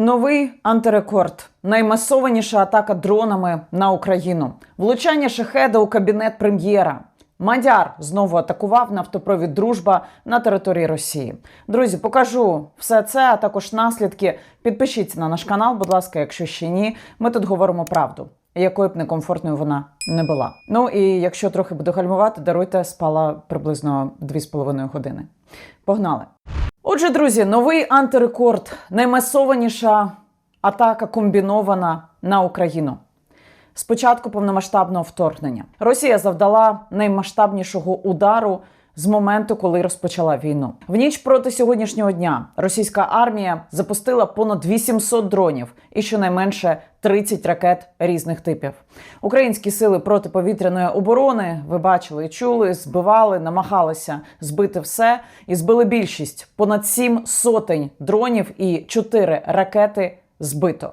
Новий антирекорд. Наймасованіша атака дронами на Україну. Влучання шахеда у кабінет прем'єра. Мадяр знову атакував нафтопровід Дружба на території Росії. Друзі, покажу все це, а також наслідки. Підпишіться на наш канал, будь ласка, якщо ще ні. Ми тут говоримо правду, якою б некомфортною вона не була. Ну і якщо трохи буду гальмувати, даруйте, спала приблизно 2,5 години. Погнали! Отже, друзі, новий антирекорд. Наймасованіша атака комбінована на Україну. Спочатку повномасштабного вторгнення Росія завдала наймасштабнішого удару з моменту, коли розпочала війну. В ніч проти сьогоднішнього дня російська армія запустила понад 800 дронів і щонайменше 30 ракет різних типів. Українські сили протиповітряної оборони ви бачили чули, збивали, намагалися збити все і збили більшість понад 7 сотень дронів і 4 ракети збито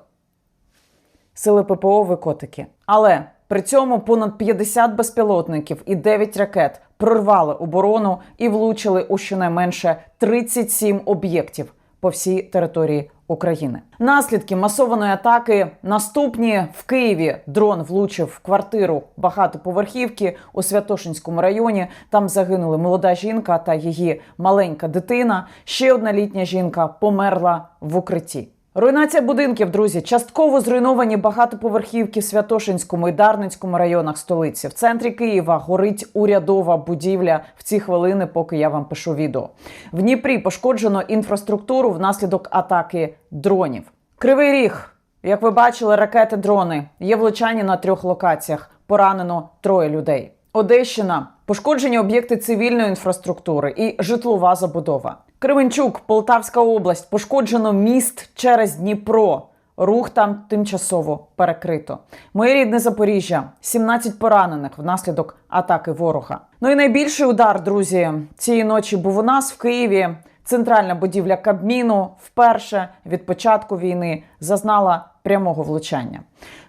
сили ППО ви котики. Але при цьому понад 50 безпілотників і 9 ракет прорвали оборону і влучили у щонайменше 37 об'єктів по всій території України. Наслідки масованої атаки наступні в Києві. Дрон влучив в квартиру багатоповерхівки у Святошинському районі. Там загинули молода жінка та її маленька дитина. Ще одна літня жінка померла в укритті. Руйнація будинків, друзі, частково зруйновані багатоповерхівки в Святошинському і Дарницькому районах столиці. В центрі Києва горить урядова будівля в ці хвилини, поки я вам пишу відео. В Дніпрі пошкоджено інфраструктуру внаслідок атаки дронів. Кривий ріг, як ви бачили, ракети дрони є влучання на трьох локаціях. Поранено троє людей. Одещина пошкоджені об'єкти цивільної інфраструктури і житлова забудова. Кременчук, Полтавська область, пошкоджено міст через Дніпро. Рух там тимчасово перекрито. Моє рідне Запоріжжя, 17 поранених внаслідок атаки ворога. Ну і найбільший удар, друзі, цієї ночі був у нас в Києві. Центральна будівля Кабміну вперше від початку війни зазнала прямого влучання.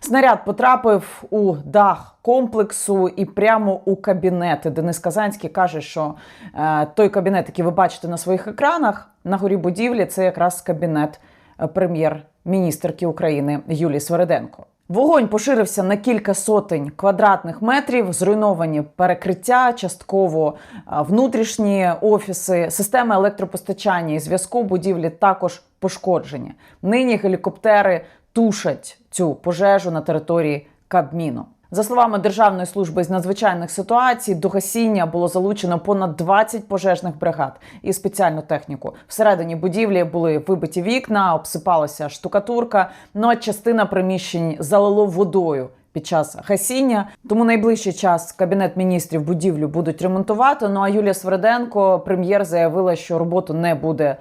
Снаряд потрапив у дах комплексу і прямо у кабінети. Денис Казанський каже, що е, той кабінет, який ви бачите на своїх екранах, на горі будівлі, це якраз кабінет е, прем'єр-міністрки України Юлії Свереденко. Вогонь поширився на кілька сотень квадратних метрів, зруйновані перекриття, частково внутрішні офіси, системи електропостачання і зв'язку будівлі також пошкоджені. Нині гелікоптери тушать цю пожежу на території Кабміну. За словами Державної служби з надзвичайних ситуацій, до гасіння було залучено понад 20 пожежних бригад і спеціальну техніку. Всередині будівлі були вибиті вікна, обсипалася штукатурка. Ну а частина приміщень залило водою. Під час гасіння, тому найближчий час кабінет міністрів будівлю будуть ремонтувати. Ну а Юлія Сверденко, прем'єр, заявила, що роботу не буде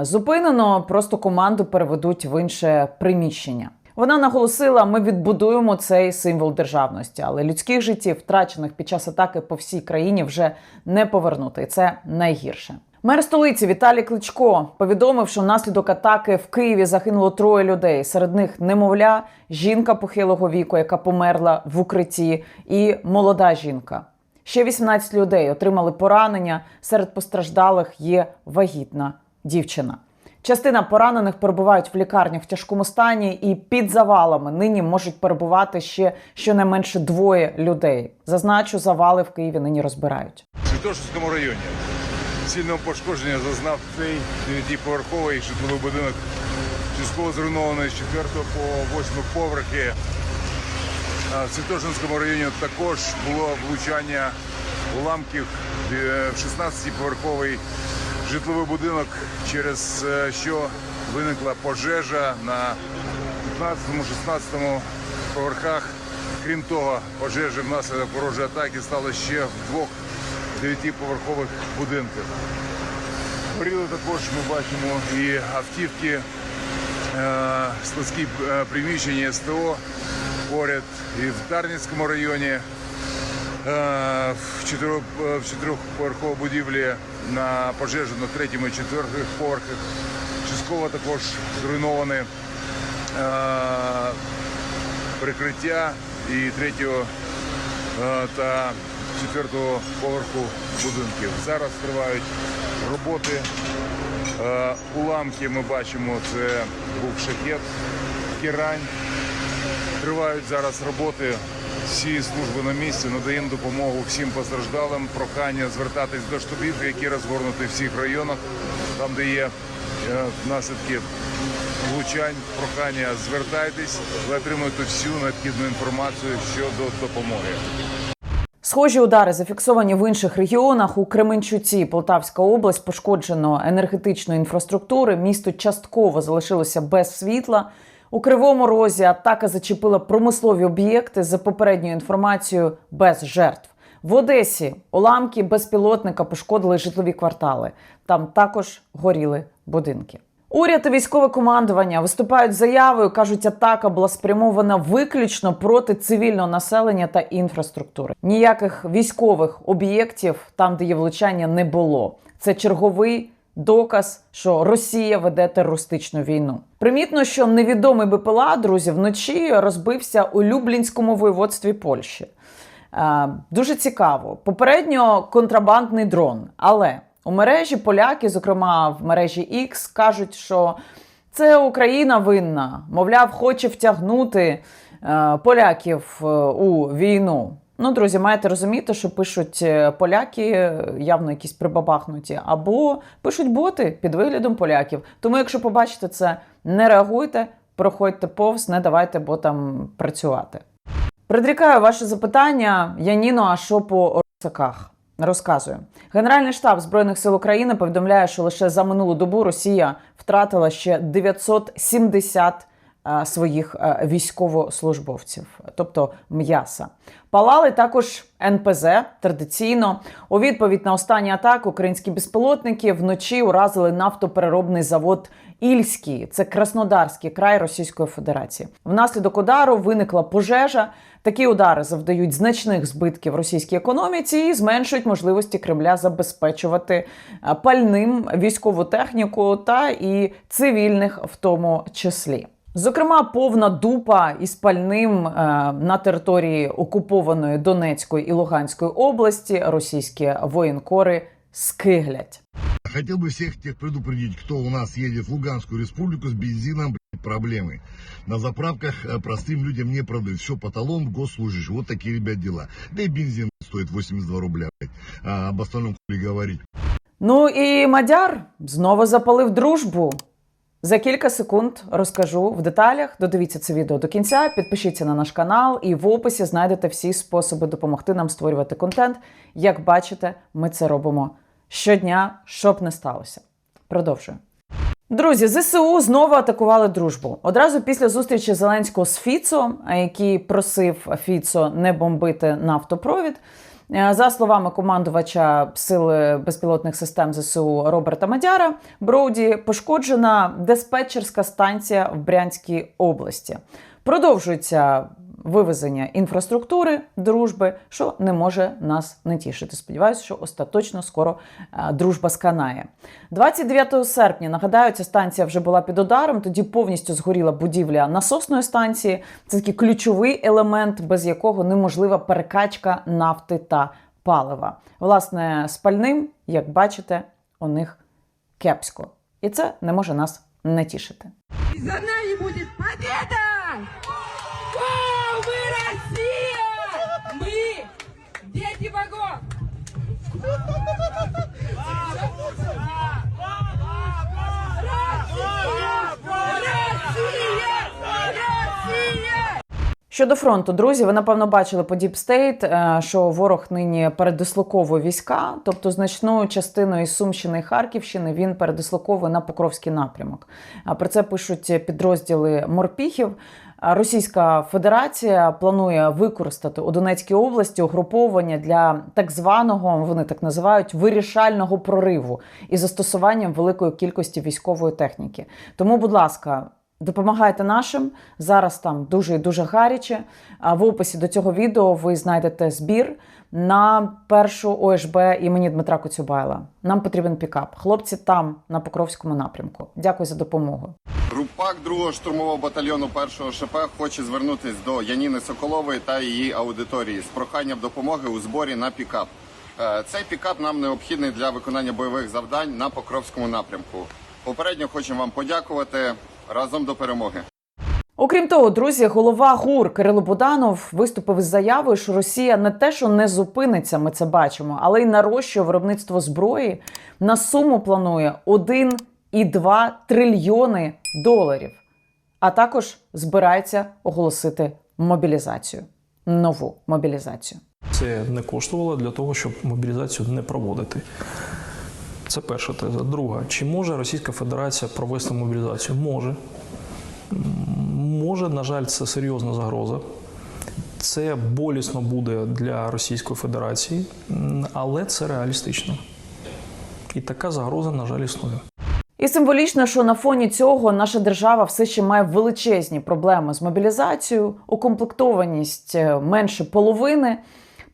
е, зупинено, просто команду переведуть в інше приміщення. Вона наголосила, ми відбудуємо цей символ державності, але людських життів, втрачених під час атаки по всій країні, вже не повернути. Це найгірше. Мер столиці Віталій Кличко повідомив, що внаслідок атаки в Києві загинуло троє людей. Серед них немовля, жінка похилого віку, яка померла в укритті, і молода жінка. Ще 18 людей отримали поранення. Серед постраждалих є вагітна дівчина. Частина поранених перебувають в лікарнях в тяжкому стані, і під завалами нині можуть перебувати ще щонайменше двоє людей. Зазначу, завали в Києві нині розбирають. Святошинському районі сильного пошкодження зазнав цей дев'ятиповерховий житловий будинок, частково зруйнований з 4 по 8 поверхи. В Святошинському районі також було влучання уламків е, в 16-поверховий житловий будинок, через е, що виникла пожежа на 15-16 поверхах. Крім того, пожежі внаслідок ворожої атаки стало ще в двох дев'ятиповерхових будинках. Горіли також ми бачимо і автівки, е, складські е, приміщення СТО поряд і в Дарницькому районі. е, В чотирьох в чотирьохповерховій будівлі на пожежу на третьому і четвертих поверхах. Частково також зруйновані е, прикриття і третього е, та четвертого поверху будинків. Зараз тривають роботи Е, Уламки ми бачимо, це був шахет, Кірань. Тривають зараз роботи. Всі служби на місці надаємо допомогу всім постраждалим. Прохання звертатись до штабів, які розгорнуті в всіх районах, там де є е, наслідки влучань. Прохання звертайтесь, ви отримуєте всю необхідну інформацію щодо допомоги. Схожі удари зафіксовані в інших регіонах. У Кременчуці, Полтавська область, пошкоджено енергетичної інфраструктури. Місто частково залишилося без світла. У Кривому Розі атака зачепила промислові об'єкти за попередньою інформацією без жертв. В Одесі уламки безпілотника пошкодили житлові квартали. Там також горіли будинки. Уряд і військове командування виступають заявою. кажуть, атака була спрямована виключно проти цивільного населення та інфраструктури. Ніяких військових об'єктів там, де є влучання, не було. Це черговий доказ, що Росія веде терористичну війну. Примітно, що невідомий БПЛА, друзі, вночі розбився у Люблінському воєводстві Польщі. Е, Дуже цікаво. Попередньо контрабандний дрон, але у мережі поляки, зокрема в мережі X, кажуть, що це Україна винна. Мовляв, хоче втягнути е, поляків е, у війну. Ну, друзі, маєте розуміти, що пишуть е, поляки, е, явно якісь прибабахнуті, або пишуть боти під виглядом поляків. Тому, якщо побачите це, не реагуйте, проходьте повз, не давайте ботам працювати. Предрікаю ваше запитання, Яніно, а що по русаках? Розказую. Генеральний штаб Збройних сил України повідомляє, що лише за минулу добу Росія втратила ще 970 е, своїх е, військовослужбовців, тобто м'яса. Палали також НПЗ традиційно. У відповідь на останні атаки українські безпілотники вночі уразили нафтопереробний завод Ільський, це Краснодарський край Російської Федерації. Внаслідок удару виникла пожежа. Такі удари завдають значних збитків російській економіці і зменшують можливості Кремля забезпечувати е, пальним військову техніку та і цивільних в тому числі. Зокрема, повна дупа із пальним е, на території окупованої Донецької і Луганської області російські воєнкори скиглять. Хотел бы всех тех предупредить, кто у нас едет в Луганскую республику с бензином, блядь, проблемы. На заправках э, простым людям не продают. Все по талону, госслужащий. Вот такие, ребят, дела. Да и бензин стоит 82 рубля, блядь. А об остальном хули говорить. Ну і Мадяр знову запалив дружбу. За кілька секунд розкажу в деталях. Додивіться це відео до кінця. Підпишіться на наш канал, і в описі знайдете всі способи допомогти нам створювати контент. Як бачите, ми це робимо щодня, щоб не сталося. Продовжую. Друзі, ЗСУ знову атакували дружбу. Одразу після зустрічі Зеленського з Фіцо, який просив Фіцо не бомбити нафтопровід. Е, За словами командувача сили безпілотних систем ЗСУ Роберта Мадяра, Броуді пошкоджена диспетчерська станція в Брянській області. Продовжується вивезення інфраструктури дружби, що не може нас не тішити. Сподіваюся, що остаточно скоро е, дружба сканає. 29 серпня нагадаю, ця станція вже була під ударом. Тоді повністю згоріла будівля насосної станції. Це такий ключовий елемент, без якого неможлива перекачка нафти та палива. Власне, з пальним, як бачите, у них кепсько, і це не може нас не тішити. За нами будет победа! Щодо фронту, друзі, ви напевно бачили по е, що ворог нині передислоковує війська, тобто значну частину із Сумщини і Харківщини він передислоковує на Покровський напрямок. А Про це пишуть підрозділи морпіхів. Російська Федерація планує використати у Донецькій області угруповання для так званого, вони так називають, вирішального прориву із застосуванням великої кількості військової техніки. Тому, будь ласка. Допомагайте нашим зараз там дуже дуже гаряче. А в описі до цього відео ви знайдете збір на першу ОСБ імені Дмитра Коцюбайла. Нам потрібен пікап. Хлопці там на Покровському напрямку. Дякую за допомогу. Групак 2-го штурмового батальйону 1-го ШП хоче звернутися до Яніни Соколової та її аудиторії з проханням допомоги у зборі на пікап. Е, Цей пікап нам необхідний для виконання бойових завдань на Покровському напрямку. Попередньо хочемо вам подякувати разом до перемоги. Окрім того, друзі, голова ГУР Кирило Буданов виступив із заявою, що Росія не те, що не зупиниться, ми це бачимо, але й нарощує виробництво зброї на суму планує 1,2 трильйони доларів. А також збирається оголосити мобілізацію, нову мобілізацію. Це не коштувало для того, щоб мобілізацію не проводити. Це перша теза. Друга, чи може Російська Федерація провести мобілізацію? Може. Може, на жаль, це серйозна загроза. Це болісно буде для Російської Федерації, але це реалістично. І така загроза, на жаль, існує. І символічно, що на фоні цього наша держава все ще має величезні проблеми з мобілізацією, укомплектованість е, менше половини.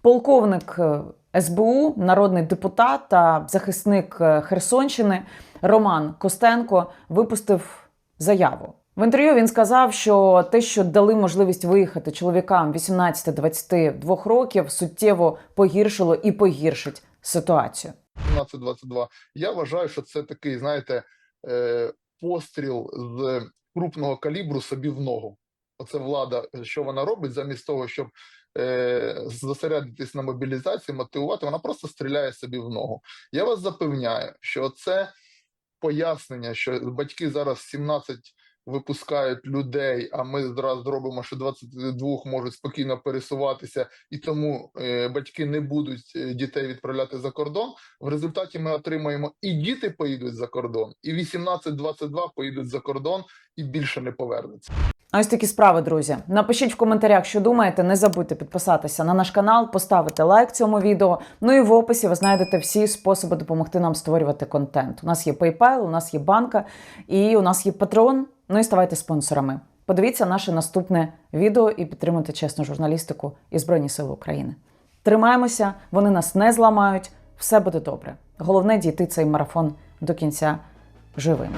Полковник е, СБУ, народний депутат та захисник е, Херсонщини Роман Костенко випустив заяву. В інтерв'ю він сказав, що те, що дали можливість виїхати чоловікам 18-22 років, суттєво погіршило і погіршить ситуацію. 17-22. Я вважаю, що це такий, знаєте, е, постріл з крупного калібру собі в ногу. Оце влада, що вона робить, замість того, щоб е, зосередитись на мобілізації, мотивувати, вона просто стріляє собі в ногу. Я вас запевняю, що це пояснення, що батьки зараз 17 випускають людей, а ми зараз зробимо, що 22 можуть спокійно пересуватися, і тому е, батьки не будуть е, дітей відправляти за кордон. В результаті ми отримаємо і діти поїдуть за кордон, і 18-22 поїдуть за кордон і більше не повернуться. Ось такі справи, друзі. Напишіть в коментарях, що думаєте. Не забудьте підписатися на наш канал, поставити лайк цьому відео. Ну і в описі ви знайдете всі способи допомогти нам створювати контент. У нас є PayPal, у нас є банка і у нас є Patreon. Ну і ставайте спонсорами. Подивіться наше наступне відео і підтримуйте чесну журналістику і Збройні Сили України. Тримаємося, вони нас не зламають. Все буде добре. Головне дійти цей марафон до кінця живими.